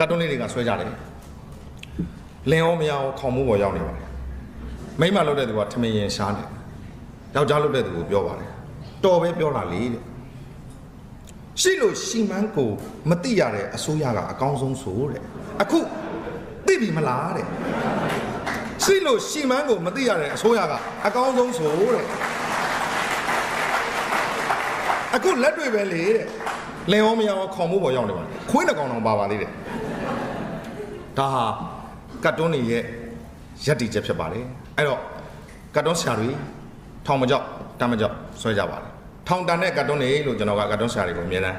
ကတ်တွန်းလေးတွေကဆွဲကြတယ်လင်အောင်မရအောင်ခေါင်မိုးပေါ်ရောက်နေပါတယ်မိမလုပ်တဲ့သူကထမင်းရင်ရှားနေတယ်ယောက်ျားလုပ်တဲ့သူကိုပြောပါတယ်တော်ပဲပြောတာလေတဲ့ရှိလို့ရှီမန်းကိုမတိရတဲ့အစိုးရကအကောင်းဆုံးဆိုတဲ့အခုသိပြီမလားတဲ့ရှိလို့ရှီမန်းကိုမတိရတဲ့အစိုးရကအကောင်းဆုံးဆိုတဲ့အခုလက်တွေပဲလေတဲ့လင်အောင်မရအောင်ခေါင်မိုးပေါ်ရောက်နေပါတယ်ခွေးတစ်ကောင်တောင်ပါပါသေးတယ် ဒါဟာကတ်တွန်းတွေရဲ့ရက်တီချက်ဖြစ်ပါတယ်အဲ့တော့ကတ်တွန်းဆရာတွေထောင်မကြောက်တမ်းမကြောက်ဆွဲကြပါတယ်ထောင်တန်တဲ့ကတ်တွန်းတွေလို့ကျွန်တော်ကကတ်တွန်းဆရာတွေကိုအမြဲတမ်း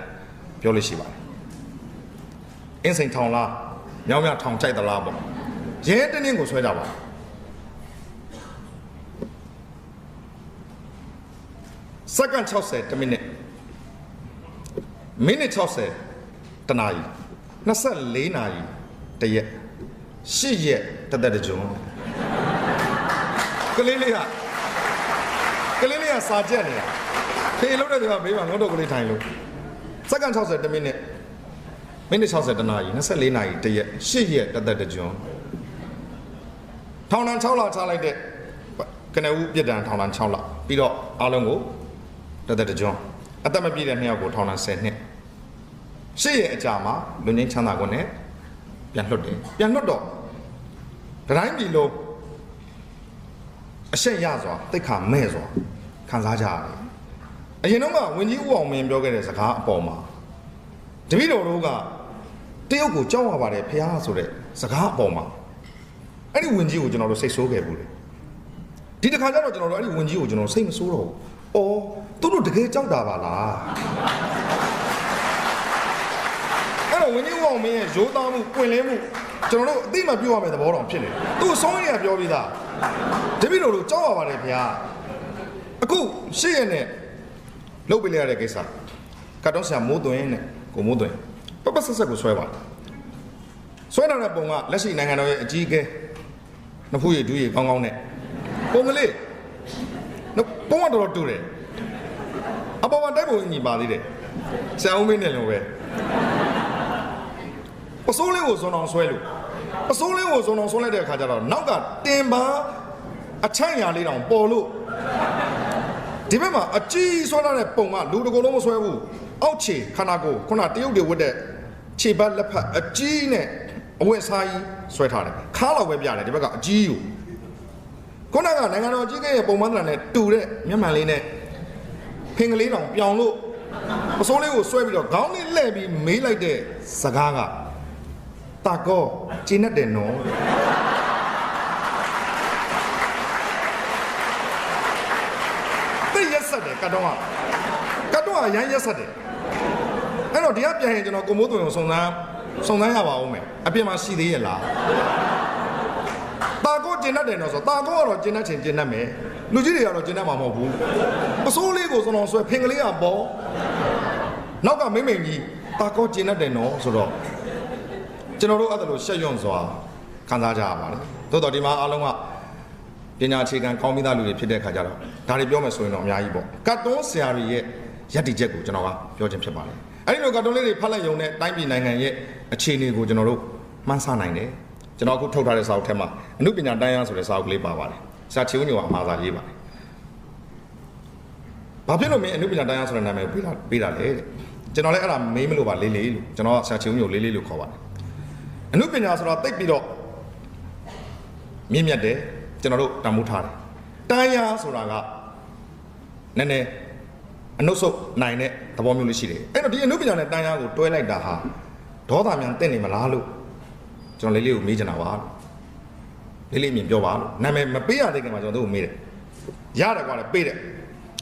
ပြောလို့ရှိပါတယ်အင်းစိန်ထောင်လားမြောင်းမြထောင်ကြိုက်သလားပေါ့ရဲတင်းတင်းကိုဆွဲကြပါစက္ကန့်60တမိနစ်မိနစ်60တနာရီ24နာရီ တရက်8ရက်တသက်တကြုံကလေးလေးကကလေးလေးကစာကြက်နေတာဖေးလို့တဲ့သူကဘေးမှာငုတ်တော့ကလေးထိုင်လို့စက္ကန့်60တမိနစ်မိနစ်60တနာရီ24နာရီတရက်8ရက်တသက်တကြုံထောင်ဒဏ်6လချလိုက်တဲ့ကနဦးပြစ်ဒဏ်ထောင်ဒဏ်6လပြီးတော့အားလုံးကိုတသက်တကြုံအသက်မပြည့်တဲ့နှစ်ယောက်ကိုထောင်ဒဏ်10နှစ်ရှေ့ရဲ့အကြာမှာလူငင်းချမ်းသာခွင့်နဲ့ ပြန်လွတ်တယ်ပြန်လွတ်တော့တတိုင်းပြည်လုံးအရှက်ရစွာတိတ်ခါမဲ့စွာခံစားကြရတယ်အရင်တော့ကဝင်းကြီးဦးအောင်မင်းပြောခဲ့တဲ့စကားအပေါ်မှာတပည့်တော်တို့ကတရုတ်ကိုကြောက်ရပါတယ်ဖះဆိုတဲ့စကားအပေါ်မှာအဲ့ဒီဝင်းကြီးကိုကျွန်တော်တို့စိတ်ဆိုးခဲ့ဘူးလေဒီတစ်ခါကျတော့ကျွန်တော်တို့အဲ့ဒီဝင်းကြီးကိုကျွန်တော်စိတ်မဆိုးတော့ဘူးအော်သူတို့တကယ်ကြောက်တာပါလားအဲ့တော့ ဝင်းကြီးဦးအောင်မင်းရဲ့ရိုးသားမှုပွင့်လင်းမှုကျွန်တော်တို့အသိမှပြောရမယ့်သဘောတောင်ဖြစ်နေတယ်သူအဆုံးရည်ကပြောပြီးသားတပည့်တော်တို့ကြောက်ရပါတယ်ဗျာအခုရှေ့ရနဲ့လုတ်ပေးလိုက်ရတဲ့ကိစ္စကတ်တော့ဆရာမိုးသွင်းနဲ့ကိုမိုးသွင်းပပဆက်ဆက်ကိုဆွဲပါဆွဲလာတဲ့ပုံကလက်ရှိနိုင်ငံတော်ရဲ့အကြီးအကဲနဖူးရည်ဒူးရည်ကောင်းကောင်းနဲ့ပုံကလေးနော်ပုံကတော်တော်တူတယ်အပေါ်မှာတိုက်ပုံညီပါသေးတယ်ဆရာဦးမင်းနဲ့လုံးပဲ ပစိုးလေးကိုဇွန်အောင်ဆွဲလို့ပစိုးလေးကိုဇွန်အောင်ဆွဲလိုက်တဲ့အခါကျတော့နောက်ကတင်ပါအချိုင်ရာလေးတောင်ပေါ်လို့ဒီဘက်မှာအကြီးဆွဲလာတဲ့ပုံကလူတစ်ကိုယ်လုံးမဆွဲဘူးအောက်ခြေခန္ဓာကိုယ်ခုနတရုတ်တွေဝတ်တဲ့ခြေပတ်လက်ဖက်အကြီးနဲ့အဝတ်စားကြီးဆွဲထားတယ်ခါလောက်ပဲပြတယ်ဒီဘက်ကအကြီးကိုခုနကနိုင်ငံတော်ကြီးကရဲ့ပုံမှန်တရနဲ့တူတဲ့မျက်မှန်လေးနဲ့ဖင်ကလေးတောင်ပြောင်လို့ပစိုးလေးကိုဆွဲပြီးတော့ခေါင်းလေးလှည့်ပြီးမေးလိုက်တဲ့စကားက တာကောကျင်းတဲ့နော်တဲ့ရက်ဆက်တယ်ကတော့ကကတော့ရမ်းရက်ဆက်တယ်အဲ့တော့ဒီကပြန်ရင်ကျွန်တော်ကိုမိုးသွင်ကိုစုံစမ်းစုံစမ်းရပါဦးမယ်အပြင်မှာရှိသေးရဲ့လားတာကောကျင်းတဲ့နော်ဆိုတာကောကတော့ကျင်းတဲ့ချင်းကျင်းတတ်မယ်လူကြီးတွေကတော့ကျင်းတတ်မှာမဟုတ်ဘူးအစိုးလေးကိုစုံအောင်ဆွဲဖင်ကလေးကပေါ်နောက်ကမိမ့်မိန်ကြီးတာကောကျင်းတဲ့နော်ဆိုတော့ ကျွန်တော်တို့အဲ့ဒါလိုရှက်ရွံ့စွာခံစားကြရပါတယ်သို့တော်ဒီမှာအားလုံးကပညာအခြေခံကောင်းပြီးသားလူတွေဖြစ်တဲ့အခါကျတော့ဒါတွေပြောမယ်ဆိုရင်တော့အများကြီးပေါ့ကတ်တွန်းဆရာတွေရဲ့ယက်တီချက်ကိုကျွန်တော်ကပြောချင်ဖြစ်ပါတယ်အဲ့ဒီလိုကတ်တွန်းလေးတွေဖတ်လိုက်ရုံနဲ့တိုင်းပြည်နိုင်ငံရဲ့အခြေအနေကိုကျွန်တော်တို့မှန်းဆနိုင်တယ်ကျွန်တော်အခုထုတ်ထားတဲ့စာအုပ်ထဲမှာအမှုပညာတိုင်းရဆိုတဲ့စာအုပ်ကလေးပါပါတယ်ဆရာချီဦးညိုကအမှားစာရေးပါတယ်ဘာဖြစ်လို့မင်းအမှုပညာတိုင်းရဆိုတဲ့နာမည်ကိုပေးတာပေးတာလဲတဲ့ကျွန်တော်လည်းအဲ့ဒါမေးမလို့ပါလေးလေးလို့ကျွန်တော်ကဆရာချီဦးညိုလေးလေးလို့ခေါ်ပါတယ် အနုပညာဆိုတာတိတ်ပြီးတော့မြင့်မြတ်တယ်ကျွန်တော်တို့တန်ဖိုးထားတယ်တန်ရာဆိုတာကနည်းနည်းအနုဆုတ်နိုင်တဲ့သဘောမျိုးလေးရှိတယ်အဲ့တော့ဒီအနုပညာနဲ့တန်ရာကိုတွဲလိုက်တာဟာဒေါသမြန်တင့်နေမလားလို့ကျွန်တော်လေးလေးကိုမေးချင်တာပါလို့လေးလေးအမြင်ပြောပါလို့နာမည်မပေးရသေးခင်မှာကျွန်တော်တို့ကိုမေးတယ်ရတယ်ကွာလေပေးတယ်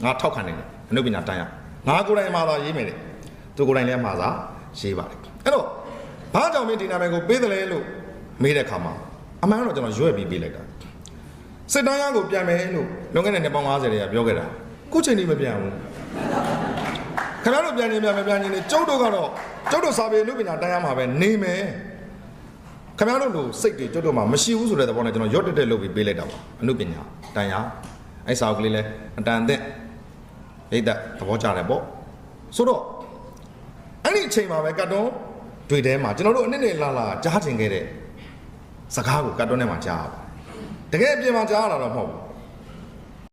ငါထောက်ခံနေတယ်အနုပညာတန်ရာငါကိုယ်တိုင်မှာသာရေးမယ်တဲ့သူကိုယ်တိုင်လည်းမှာသာရေးပါတယ်အဲ့တော့ ဘာကြောင့်မင်းဒီနာမည်ကိုပေးတယ်လဲလို့မေးတဲ့ခါမှာအမှန်တော့ကျွန်တော်ရွက်ပြီးပေးလိုက်တာစစ်တမ်းရကိုပြန်မယ်လို့လွန်ခဲ့တဲ့နှစ်ပေါင်း90တွေကပြောခဲ့တာခုချိန်ကြီးမပြန်ဘူးခင်ဗျားတို့ပြန်နေပြန်မပြန်နေနေကျုပ်တို့ကတော့ကျုပ်တို့စာပေလူပညာတန်းရမှာပဲနေမယ်ခင်ဗျားတို့လိုစိတ်တွေကျုပ်တို့မှာမရှိဘူးဆိုတဲ့သဘောနဲ့ကျွန်တော်ရွတ်တက်တက်လုပ်ပြီးပေးလိုက်တာပါအမှုပညာတန်းရအဲ့စာအုပ်ကလေးလဲအတန်အသင့်ဒိတ်သက်သဘောကျတယ်ပေါ့ဆိုတော့အဲ့ဒီအချိန်မှာပဲကတ်တုံး တွေ့တဲမှာကျွန်တော်တို့အနည်းနဲ့လာလာကြားချင်ခဲ့တဲ့စကားကိုကတ်တွန်းထဲမှာကြားရပါတယ်တကယ်အပြင်မှာကြားရတာတော့မဟုတ်ဘူး